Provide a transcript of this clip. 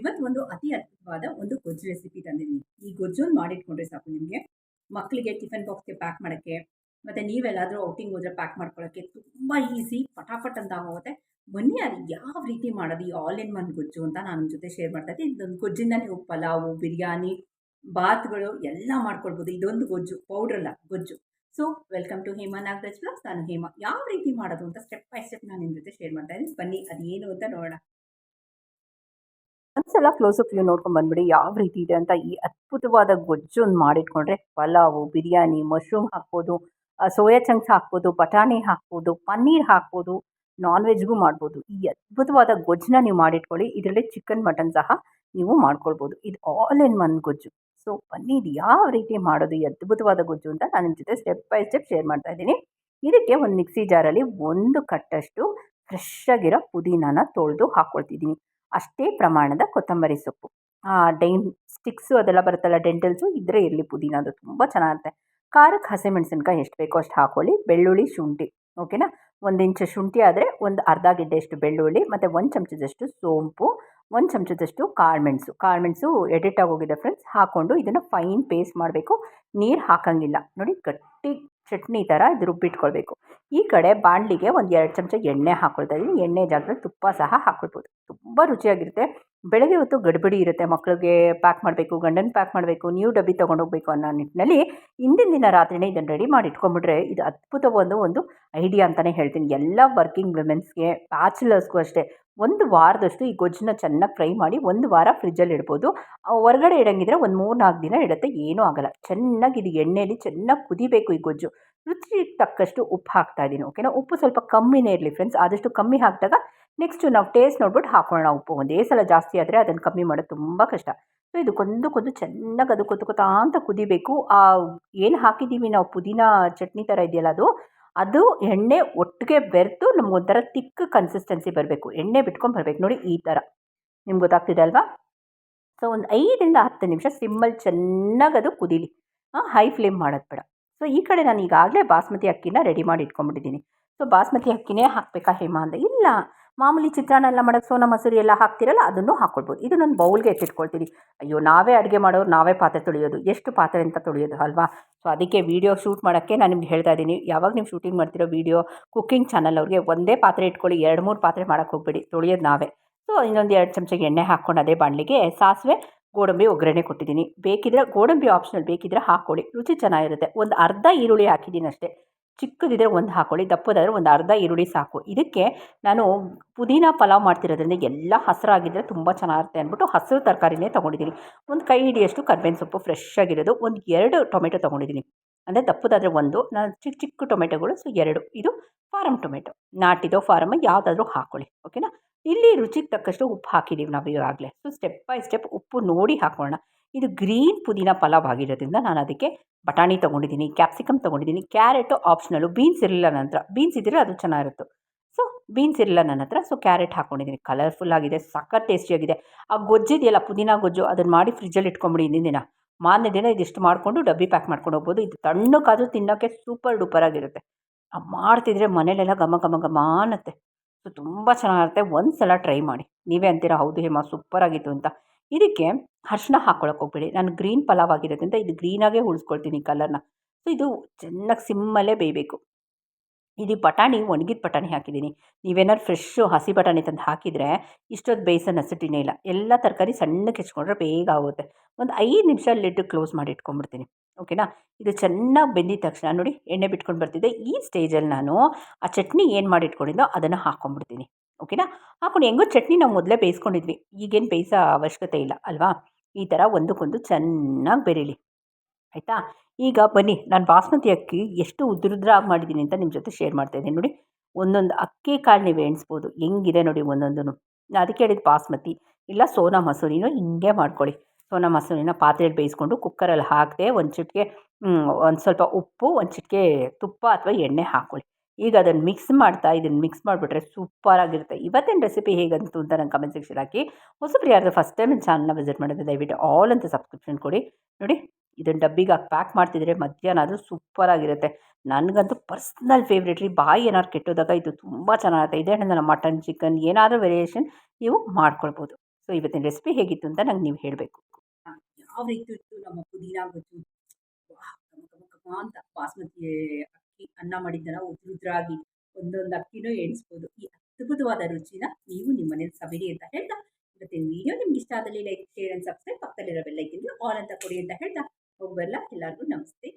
ಇವತ್ತು ಒಂದು ಅತಿ ಅದ್ಭುತವಾದ ಒಂದು ಗೊಜ್ಜು ರೆಸಿಪಿ ತಂದಿದ್ದೀನಿ. ಈ ಗೊಜ್ಜನ್ನು ಮಾಡಿಟ್ಕೊಂಡ್ರೆ ಸಾಕು ನಿಮಗೆ. ಮಕ್ಕಳಿಗೆ ಟಿಫನ್ ಬಾಕ್ಸ್ಗೆ ಪ್ಯಾಕ್ ಮಾಡೋಕ್ಕೆ, ಮತ್ತು ನೀವೆಲ್ಲಾದರೂ ಔಟಿಂಗ್ ಹೋದರೆ ಪ್ಯಾಕ್ ಮಾಡ್ಕೊಳ್ಳೋಕ್ಕೆ ತುಂಬ ಈಸಿ ಫಟಾಫಟ್ ಅಂತ ಹೋಗುತ್ತೆ ಬನ್ನಿ ಅದು ಯಾವ ರೀತಿ ಮಾಡೋದು ಈ ಆಲ್ ಇನ್ ಒನ್ ಗೊಜ್ಜು ಅಂತ ನಾನು ನಿಮ್ಮ ಜೊತೆ ಶೇರ್ ಮಾಡ್ತಾ ಇದೊಂದು ಗೊಜ್ಜಿಂದ ನೀವು ಪಲಾವು, ಬಿರಿಯಾನಿ ಬಾತ್ಗಳು ಎಲ್ಲ ಮಾಡ್ಕೊಳ್ಬೋದು. ಇದೊಂದು ಗೊಜ್ಜು ಪೌಡ್ರಲ್ಲ ಗೊಜ್ಜು. So welcome to Hema Nagaraj blogs ನಾನು ಹೇಮಾ. ಯಾವ ರೀತಿ ಮಾಡೋದು ಅಂತ ಸ್ಟೆಪ್ ಬೈ ಸ್ಟೆಪ್ ನಾನು ನಿಮ್ಮ ಜೊತೆ ಶೇರ್ ಮಾಡ್ತಾ ಇದ್ದೀನಿ. ಬನ್ನಿ, ಅದೇನು ಅಂತ ನೋಡೋಣ. ಒಂದ್ಸಲ ಕ್ಲೋಸಪ್ ವ್ಯೂ ನೋಡ್ಕೊಂಡು ಬಂದ್ಬಿಡಿ. ಯಾವ ರೀತಿ ಇದೆ ಅಂತ ಈ ಅದ್ಭುತವಾದ ಗೊಜ್ಜನ್ನು ಮಾಡಿಟ್ಕೊಂಡ್ರೆ ಪಲಾವು, ಬಿರಿಯಾನಿ ಮಶ್ರೂಮ್ ಹಾಕ್ಬೋದು ಸೋಯಾ ಚಂಕ್ಸ್ ಹಾಕ್ಬೋದು, ಬಟಾಣಿ ಹಾಕ್ಬೋದು, ಪನ್ನೀರ್ ಹಾಕ್ಬೋದು ನಾನ್ ವೆಜ್ಗೂ ಮಾಡ್ಬೋದು. ಈ ಅದ್ಭುತವಾದ ಗೊಜ್ಜನ್ನ ನೀವು ಮಾಡಿಟ್ಕೊಳ್ಳಿ. ಇದರಲ್ಲಿ ಚಿಕನ್ ಮಟನ್ ಸಹ ನೀವು ಮಾಡ್ಕೊಳ್ಬೋದು. ಇದು ಆಲ್ ಇನ್ ಒನ್ ಗೊಜ್ಜು. ಸೊ ಪನ್ನೀರ್ ಯಾವ ರೀತಿ ಮಾಡೋದು ಈ ಅದ್ಭುತವಾದ ಗೊಜ್ಜು ಅಂತ ನಾನು ನಿಮ್ಮ ಜೊತೆ ಸ್ಟೆಪ್ ಬೈ ಸ್ಟೆಪ್ ಶೇರ್ ಮಾಡ್ತಾ ಇದ್ದೀನಿ. ಇದಕ್ಕೆ ಒಂದು ಮಿಕ್ಸಿ ಜಾರಲ್ಲಿ ಒಂದು ಕಟ್ಟಷ್ಟು ಫ್ರೆಶ್ ಆಗಿರೋ ಪುದೀನಾನ ತೊಳೆದು ಹಾಕ್ಕೊಳ್ತಿದ್ದೀನಿ ಅಷ್ಟೇ ಪ್ರಮಾಣದ ಕೊತ್ತಂಬರಿ ಸೊಪ್ಪು. ಡೈನ್ ಸ್ಟಿಕ್ಸು ಅದೆಲ್ಲ ಬರುತ್ತಲ್ಲ, ಡೆಂಟಲ್ಸು ಇದ್ರೆ ಇರಲಿ ಪುದೀನ ಅದು ತುಂಬ ಚೆನ್ನಾಗಿರುತ್ತೆ ಖಾರಕ್ಕೆ ಹಸಿಮೆಣಸಿನ್ಕಾಯಿ ಎಷ್ಟು ಬೇಕೋ ಅಷ್ಟು ಹಾಕೊಳ್ಳಿ. ಬೆಳ್ಳುಳ್ಳಿ ಶುಂಠಿ, ಓಕೆನಾ? ಒಂದು ಇಂಚು ಶುಂಠಿ ಆದರೆ ಒಂದು ಅರ್ಧ ಗೆಡ್ಡೆಯಷ್ಟು ಬೆಳ್ಳುಳ್ಳಿ, ಮತ್ತು ಒಂದು ಚಮಚದಷ್ಟು ಸೋಂಪು, ಒಂದು ಚಮಚದಷ್ಟು ಕಾಳುಮೆಣಸು. ಕಾಳುಮೆಣಸು ಎಡಿಟ್ ಆಗೋಗಿದೆ ಫ್ರೆಂಡ್ಸ್ ಹಾಕ್ಕೊಂಡು ಇದನ್ನು ಫೈನ್ ಪೇಸ್ಟ್ ಮಾಡಬೇಕು. ನೀರು ಹಾಕಂಗಿಲ್ಲ. ನೋಡಿ ಗಟ್ಟಿ ಚಟ್ನಿ ಥರ ಇದು ರುಬ್ಬಿಟ್ಕೊಳ್ಬೇಕು. ಈ ಕಡೆ ಬಾಣಲಿಗೆ ಒಂದು ಎರಡು ಚಮಚ ಎಣ್ಣೆ ಹಾಕ್ಕೊಳ್ತಾ ಇದ್ದೀನಿ ಎಣ್ಣೆ ಜಾಗದಲ್ಲಿ ತುಪ್ಪ ಸಹ ಹಾಕ್ಕೊಳ್ಬೋದು ತುಂಬ ರುಚಿಯಾಗಿರುತ್ತೆ. ಬೆಳಗ್ಗೆ ಹೊತ್ತು ಗಡಿಬಿಡಿ ಇರುತ್ತೆ. ಮಕ್ಕಳಿಗೆ ಪ್ಯಾಕ್ ಮಾಡಬೇಕು, ಗಂಡನ ಪ್ಯಾಕ್ ಮಾಡಬೇಕು, ನೀವು ಡಬ್ಬಿ ತೊಗೊಂಡೋಗ್ಬೇಕು ಅನ್ನೋ ನಿಟ್ಟಿನಲ್ಲಿ ಹಿಂದಿನ ದಿನ ರಾತ್ರಿನೇ ಇದನ್ನು ರೆಡಿ ಮಾಡಿ ಇಟ್ಕೊಂಡ್ಬಿಟ್ರೆ ಇದು ಅದ್ಭುತವಾದ ಒಂದು ಐಡಿಯಾ ಅಂತಲೇ ಹೇಳ್ತೀನಿ. ಎಲ್ಲ ವರ್ಕಿಂಗ್ ವುಮೆನ್ಸ್ಗೆ ಬ್ಯಾಚುಲರ್ಸ್ಗೂ ಅಷ್ಟೇ ಒಂದು ವಾರದಷ್ಟು ಈ ಗೊಜ್ಜನ್ನ ಚೆನ್ನಾಗಿ ಫ್ರೈ ಮಾಡಿ ಒಂದು ವಾರ ಫ್ರಿಜ್ಜಲ್ಲಿ ಇಡ್ಬೋದು. ಹೊರಗಡೆ ಇಡಂಗಿದ್ರೆ ಒಂದು ಮೂರು ನಾಲ್ಕು ದಿನ ಇಡುತ್ತೆ, ಏನೂ ಆಗಲ್ಲ. ಚೆನ್ನಾಗಿ ಇದು ಎಣ್ಣೆಯಲ್ಲಿ ಚೆನ್ನಾಗಿ ಕುದಿಬೇಕು ಈ ಗೊಜ್ಜು. ರುಚಿಗೆ ತಕ್ಕಷ್ಟು ಉಪ್ಪು ಹಾಕ್ತಾ ಇದ್ದೀನಿ ಓಕೆನಾ ಉಪ್ಪು ಸ್ವಲ್ಪ ಕಮ್ಮಿನೇ ಇರಲಿ ಫ್ರೆಂಡ್ಸ್ ಆದಷ್ಟು ಕಮ್ಮಿ ಹಾಕಿದಾಗ ನೆಕ್ಸ್ಟು ನಾವು ಟೇಸ್ಟ್ ನೋಡ್ಬಿಟ್ಟು ಹಾಕೊಳ್ಳೋಣ ಉಪ್ಪು. ಒಂದೇ ಸಲ ಜಾಸ್ತಿ ಆದರೆ ಅದನ್ನು ಕಮ್ಮಿ ಮಾಡೋದು ತುಂಬ ಕಷ್ಟ. ಸೊ ಇದು ಕೊಂದು ಕೊಂದು ಚೆನ್ನಾಗಿ ಅದು ಕೊತ್ತಾ ಅಂತ ಕುದಿಬೇಕು. ಆ ಏನು ಹಾಕಿದ್ದೀವಿ ನಾವು ಪುದೀನ ಚಟ್ನಿ ಥರ ಇದೆಯಲ್ಲ ಅದು ಅದು ಎಣ್ಣೆ ಒಟ್ಟಿಗೆ ಬೆರೆತು ನಮಗೊಂಥರ ತಿಕ್ ಕನ್ಸಿಸ್ಟೆನ್ಸಿ ಬರಬೇಕು. ಎಣ್ಣೆ ಬಿಟ್ಕೊಂಡು ಬರಬೇಕು. ನೋಡಿ ಈ ಥರ ನಿಮ್ಗೆ ಗೊತ್ತಾಗ್ತಿದೆ ಅಲ್ವಾ? ಸೊ ಒಂದು ಐದರಿಂದ ಹತ್ತು ನಿಮಿಷ ಸಿಮ್ಮಲ್ಲಿ ಚೆನ್ನಾಗಿ ಅದು ಕುದೀಲಿ. ಹೈ ಫ್ಲೇಮ್ ಮಾಡೋದು ಬೇಡ. ಸೊ ಈ ಕಡೆ ನಾನು ಈಗಾಗಲೇ ಬಾಸ್ಮತಿ ಅಕ್ಕಿನ ರೆಡಿ ಮಾಡಿ ಇಟ್ಕೊಂಡ್ಬಿಟ್ಟಿದ್ದೀನಿ. ಸೊ ಬಾಸ್ಮತಿ ಅಕ್ಕಿನೇ ಹಾಕಬೇಕಾ ಹೇಮಾ ಅಂದರೆ ಇಲ್ಲ. ಮಾಮೂಲಿ ಚಿತ್ರಾನ್ನ ಎಲ್ಲ ಮಾಡೋಕ್ಕೆ ಸೋನಾ ಮಸೂರಿ ಎಲ್ಲ ಹಾಕ್ತಿರಲ್ಲ, ಅದನ್ನು ಹಾಕ್ಕೊಳ್ಬೋದು ಇದು ನಾನು ಬೌಲ್ಗೆ ಎತ್ತಿಟ್ಕೊಳ್ತೀನಿ. ಅಯ್ಯೋ, ನಾವೇ ಅಡುಗೆ ಮಾಡೋರು, ನಾವೇ ಪಾತ್ರೆ ತೊಳೆಯೋದು. ಎಷ್ಟು ಪಾತ್ರೆ ಅಂತ ತೊಳೆಯೋದು, ಅಲ್ವಾ? ಸೊ ಅದಕ್ಕೆ ವೀಡಿಯೋ ಶೂಟ್ ಮಾಡೋಕ್ಕೆ ನಾನು ನಿಮ್ಗೆ ಹೇಳ್ತಾ ಇದ್ದೀನಿ. ಯಾವಾಗ ನೀವು ಶೂಟಿಂಗ್ ಮಾಡ್ತಿರೋ ವೀಡಿಯೋ ಕುಕ್ಕಿಂಗ್ ಚಾನಲ್ ಅವ್ರಿಗೆ ಒಂದೇ ಪಾತ್ರೆ ಇಟ್ಕೊಳ್ಳಿ, ಎರಡು ಮೂರು ಪಾತ್ರೆ ಮಾಡೋಕ್ಕೆ ಹೋಗ್ಬೇಡಿ. ತೊಳೆಯೋದು ನಾವೇ. ಸೊ ಇನ್ನೊಂದು ಎರಡು ಚಮಚಗೆ ಎಣ್ಣೆ ಹಾಕ್ಕೊಂಡು ಅದೇ ಬಾಣಲಿಗೆ ಸಾಸಿವೆ, ಗೋಡಂಬಿ, ಒಗ್ಗರಣೆ ಕೊಟ್ಟಿದ್ದೀನಿ. ಬೇಕಿದ್ರೆ ಗೋಡಂಬಿ ಆಪ್ಷನಲ್ ಬೇಕಿದ್ರೆ ಹಾಕ್ಕೊಳ್ಳಿ. ರುಚಿ ಚೆನ್ನಾಗಿರುತ್ತೆ. ಒಂದು ಅರ್ಧ ಈರುಳ್ಳಿ ಹಾಕಿದ್ದೀನಿ ಅಷ್ಟೇ ಚಿಕ್ಕದಿದ್ರೆ ಒಂದು ಹಾಕ್ಕೊಳ್ಳಿ ದಪ್ಪದಾದರೆ ಒಂದು ಅರ್ಧ ಈರುಳ್ಳಿ ಸಾಕು. ಇದಕ್ಕೆ ನಾನು ಪುದೀನ ಪಲಾವ್ ಮಾಡ್ತಿರೋದ್ರಿಂದ ಎಲ್ಲ ಹಸಿರಾಗಿದ್ದರೆ ತುಂಬ ಚೆನ್ನಾಗಿರುತ್ತೆ ಅಂದ್ಬಿಟ್ಟು ಹಸಿರು ತರಕಾರಿನೇ ತೊಗೊಂಡಿದ್ದೀನಿ. ಒಂದು ಕೈ ಹಿಡಿಯಷ್ಟು ಕರ್ಬೇವಿನ ಸೊಪ್ಪು ಫ್ರೆಶ್ ಆಗಿರೋದು, ಒಂದು ಎರಡು ಟೊಮೆಟೊ ತೊಗೊಂಡಿದ್ದೀನಿ. ಅಂದರೆ ದಪ್ಪದಾದರೆ ಒಂದು, ನಾನು ಚಿಕ್ಕ ಚಿಕ್ಕ ಟೊಮೆಟೊಗಳು ಸೊ ಎರಡು. ಇದು ಫಾರಮ್ ಟೊಮೆಟೊ. ನಾಟಿದೋ ಫಾರಮ್ ಯಾವುದಾದ್ರೂ ಹಾಕ್ಕೊಳ್ಳಿ ಓಕೆನಾ ಇಲ್ಲಿ ರುಚಿಗೆ ತಕ್ಕಷ್ಟು ಉಪ್ಪು ಹಾಕಿದ್ದೀವಿ ನಾವು ಈಗಾಗಲೇ. ಸೊ ಸ್ಟೆಪ್ ಬೈ ಸ್ಟೆಪ್ ಉಪ್ಪು ನೋಡಿ ಹಾಕೋಣ ಇದು ಗ್ರೀನ್ ಪುದೀನ ಪಲಾವ್ ಆಗಿರೋದ್ರಿಂದ ನಾನು ಅದಕ್ಕೆ ಬಟಾಣಿ ತೊಗೊಂಡಿದ್ದೀನಿ, ಕ್ಯಾಪ್ಸಿಕಮ್ ತೊಗೊಂಡಿದ್ದೀನಿ, ಕ್ಯಾರೆಟು ಆಪ್ಷನಲ್ಲು, ಬೀನ್ಸ್ ಇರಲಿಲ್ಲ ನನ್ನ ಹತ್ರ. ಬೀನ್ಸ್ ಇದ್ದರೆ ಅದು ಚೆನ್ನಾಗಿರುತ್ತೆ. ಸೊ, ಬೀನ್ಸ್ ಇರಲಿಲ್ಲ ನನ್ನ ಹತ್ರ, ಸೊ ಕ್ಯಾರೆಟ್ ಹಾಕ್ಕೊಂಡಿದ್ದೀನಿ ಕಲರ್ಫುಲ್ ಆಗಿದೆ, ಸಖತ್ ಟೇಸ್ಟಿಯಾಗಿದೆ ಆ ಗೊಜ್ಜಿದೆಯಲ್ಲ ಪುದೀನ ಗೊಜ್ಜು, ಅದನ್ನು ಮಾಡಿ ಫ್ರಿಜ್ಜಲ್ಲಿ ಇಟ್ಕೊಂಬಿಡಿ ಹಿಂದಿನ ದಿನ. ಮಾರನೇ ದಿನ ಇದಿಷ್ಟು ಮಾಡಿಕೊಂಡು ಡಬ್ಬಿ ಪ್ಯಾಕ್ ಮಾಡ್ಕೊಂಡು ಹೋಗ್ಬೋದು. ಇದು ತಣ್ಣಕ್ಕಾದರೂ ತಿನ್ನೋಕ್ಕೆ ಸೂಪರ್ ಡೂಪರ್ ಆಗಿರುತ್ತೆ. ಮಾಡ್ತಿದ್ರೆ ಮನೇಲೆಲ್ಲ ಘಮ ಘಮ ಘಮ ಅನ್ನತ್ತೆ. ಸೊ, ತುಂಬ ಚೆನ್ನಾಗಿರುತ್ತೆ. ಒಂದು ಸಲ ಟ್ರೈ ಮಾಡಿ. ನೀವೇ ಅಂತೀರಾ, ಹೌದು ಹೇಮಾ, ಸೂಪರ್ ಆಗಿತ್ತು ಅಂತ. ಇದಕ್ಕೆ ಅರ್ಶಿನ ಹಾಕ್ಕೊಳಕ್ಕೆ ಹೋಗ್ಬೇಡಿ. ನಾನು ಗ್ರೀನ್ ಪಲಾವ್ ಆಗಿರೋದ್ರಿಂದ ಇದು ಗ್ರೀನಾಗೆ ಉಳಿಸ್ಕೊಳ್ತೀನಿ ಕಲರ್ನ ಸೊ ಇದು ಚೆನ್ನಾಗಿ ಸಿಮ್ಮಲ್ಲೇ ಬೇಯಬೇಕು. ಇದು ಬಟಾಣಿ, ಒಣಗಿದ ಬಟಾಣಿ ಹಾಕಿದ್ದೀನಿ. ನೀವೇನಾದ್ರು ಫ್ರೆಶ್ಶು ಹಸಿ ಬಟಾಣಿ ತಂದು ಹಾಕಿದರೆ ಇಷ್ಟೊತ್ತು ಬೇಯಿಸೋ ನೆಸಿಟಿನೇ ಇಲ್ಲ. ಎಲ್ಲ ತರಕಾರಿ ಸಣ್ಣಕ್ಕೆ ಹೆಚ್ಕೊಂಡ್ರೆ ಬೇಗ ಆಗುತ್ತೆ. ಒಂದು ಐದು ನಿಮಿಷ ಲಿಡ್ ಕ್ಲೋಸ್ ಮಾಡಿ ಇಟ್ಕೊಂಡ್ಬಿಡ್ತೀನಿ. ಓಕೆನಾ? ಇದು ಚೆನ್ನಾಗಿ ಬೆಂದಿದ ತಕ್ಷಣ ನೋಡಿ ಎಣ್ಣೆ ಬಿಟ್ಕೊಂಡು ಬರ್ತಿದ್ದೆ ಈ ಸ್ಟೇಜಲ್ಲಿ ನಾನು ಆ ಚಟ್ನಿ ಏನು ಮಾಡಿ ಇಟ್ಕೊಂಡಿದ್ದೋ ಅದನ್ನು ಹಾಕ್ಕೊಂಡ್ಬಿಡ್ತೀನಿ ಓಕೆನಾ? ಹಾಕೊಂಡು ಹೆಂಗೋ ಚಟ್ನಿ ನಾವು ಮೊದಲೇ ಬೇಯಿಸ್ಕೊಂಡಿದ್ವಿ. ಈಗೇನು ಬೇಯಿಸೋ ಅವಶ್ಯಕತೆ ಇಲ್ಲ, ಅಲ್ವಾ? ಈ ಥರ ಒಂದಕ್ಕೊಂದು ಚೆನ್ನಾಗಿ ಬೆರೀಲಿ. ಆಯಿತಾ? ಈಗ ಬನ್ನಿ, ನಾನು ಬಾಸ್ಮತಿ ಅಕ್ಕಿ ಎಷ್ಟು ಉದ್ರುದ್ರಾಗಿ ಮಾಡಿದ್ದೀನಿ ಅಂತ ನಿಮ್ಮ ಜೊತೆ ಶೇರ್ ಮಾಡ್ತಾಯಿದ್ದೀನಿ ನೋಡಿ. ಒಂದೊಂದು ಅಕ್ಕಿ ಕಾಳು ನೀವು ಎಣಿಸ್ಬೋದು, ಹೆಂಗಿದೆ ನೋಡಿ ಒಂದೊಂದೂ ಅದಕ್ಕೆ ಹೇಳಿದ ಬಾಸ್ಮತಿ, ಇಲ್ಲ ಸೋನಾ ಮಸೂರಿನೂ ಹಿಂಗೆ ಮಾಡ್ಕೊಳ್ಳಿ. ಸೋನಾ ಮಸೂರಿನ ಪಾತ್ರೆಯಲ್ಲಿ ಬೇಯಿಸ್ಕೊಂಡು ಕುಕ್ಕರಲ್ಲಿ ಹಾಕದೆ ಒಂದು ಚಿಟಿಕೆ ಒಂದು ಸ್ವಲ್ಪ ಉಪ್ಪು, ಒಂದು ಚಿಟಿಕೆ ತುಪ್ಪ ಅಥವಾ ಎಣ್ಣೆ ಹಾಕ್ಕೊಳ್ಳಿ. ಈಗ ಅದನ್ನು ಮಿಕ್ಸ್ ಮಾಡ್ತಾ ಇದನ್ನು ಮಿಕ್ಸ್ ಮಾಡಿಬಿಟ್ರೆ ಸೂಪರಾಗಿರುತ್ತೆ ಇವತ್ತಿನ ರೆಸಿಪಿ ಹೇಗಂತು ಅಂತ ನಂಗೆ ಕಮೆಂಟ್ ಸೆಕ್ಷನ್ ಹಾಕಿ. ಹೊಸಬ್ರು ಯಾರ್ದು ಫಸ್ಟ್ ಟೈಮ್ ಚಾನಲ್ನ ವಿಸಿಟ್ ಮಾಡಿದ್ರೆ ದಯವಿಟ್ಟು ಆಲ್ ಅಂತ ಸಬ್ಸ್ಕ್ರಿಪ್ಷನ್ ಕೊಡಿ. ನೋಡಿ ಇದನ್ನು ಡಬ್ಬಿಗೆ ಹಾಕಿ ಪ್ಯಾಕ್ ಮಾಡ್ತಿದ್ರೆ ಮಧ್ಯಾಹ್ನ ಅದು ಸೂಪರಾಗಿರುತ್ತೆ ನನಗಂತೂ ಪರ್ಸ್ನಲ್ ಫೇವ್ರೇಟ್ ರೀ. ಬಾಯಿ ಏನಾದ್ರು ಕೆಟ್ಟೋದಾಗ ಇದು ತುಂಬ ಚೆನ್ನಾಗಿರುತ್ತೆ ಇದೇ ನನ್ನ ಮಟನ್ ಚಿಕನ್ ಏನಾದರೂ ವೇರಿಯೇಷನ್ ನೀವು ಮಾಡ್ಕೊಳ್ಬೋದು. ಸೊ ಇವತ್ತಿನ ರೆಸಿಪಿ ಹೇಗಿತ್ತು ಅಂತ ನಂಗೆ ನೀವು ಹೇಳಬೇಕು. ಯಾವ ರೀತಿ ಇತ್ತು? ನಮ್ಮ ಪುದೀನ ಗೊಜ್ಜು. ಅಂತ ಬಾಸ್ಮತಿ ಅಕ್ಕಿ ಅನ್ನ ಮಾಡಿದ್ದನ್ನ ಉದ್ರುದ್ರಾಗಿ ಒಂದೊಂದು ಅಕ್ಕಿನೂ ಎಣಿಸ್ಬೋದು. ಈ ಅದ್ಭುತವಾದ ರುಚಿನ ನೀವು ನಿಮ್ಮ ಮನೇಲಿ ಸವಿರಿ ಅಂತ ಹೇಳ್ತಾ ಇವತ್ತಿನ ವಿಡಿಯೋ ನಿಮ್ಗೆ ಇಷ್ಟ ಆದಲ್ಲಿ ಲೈಕ್ ಶೇರ್ ಆ್ಯಂಡ್ ಸಬ್ಸ್ಕ್ರೈಬ್ ಪಕ್ಕದಲ್ಲಿರೋ ಬೆಲ್ಲೈಕಿನ್ಗೆ ಆಲ್ ಅಂತ ಕೊಡಿ ಅಂತ ಹೇಳ್ತಾ ಹೋಗ್ಬರಲ್ಲ ಎಲ್ಲರಿಗೂ ನಮಸ್ತೆ.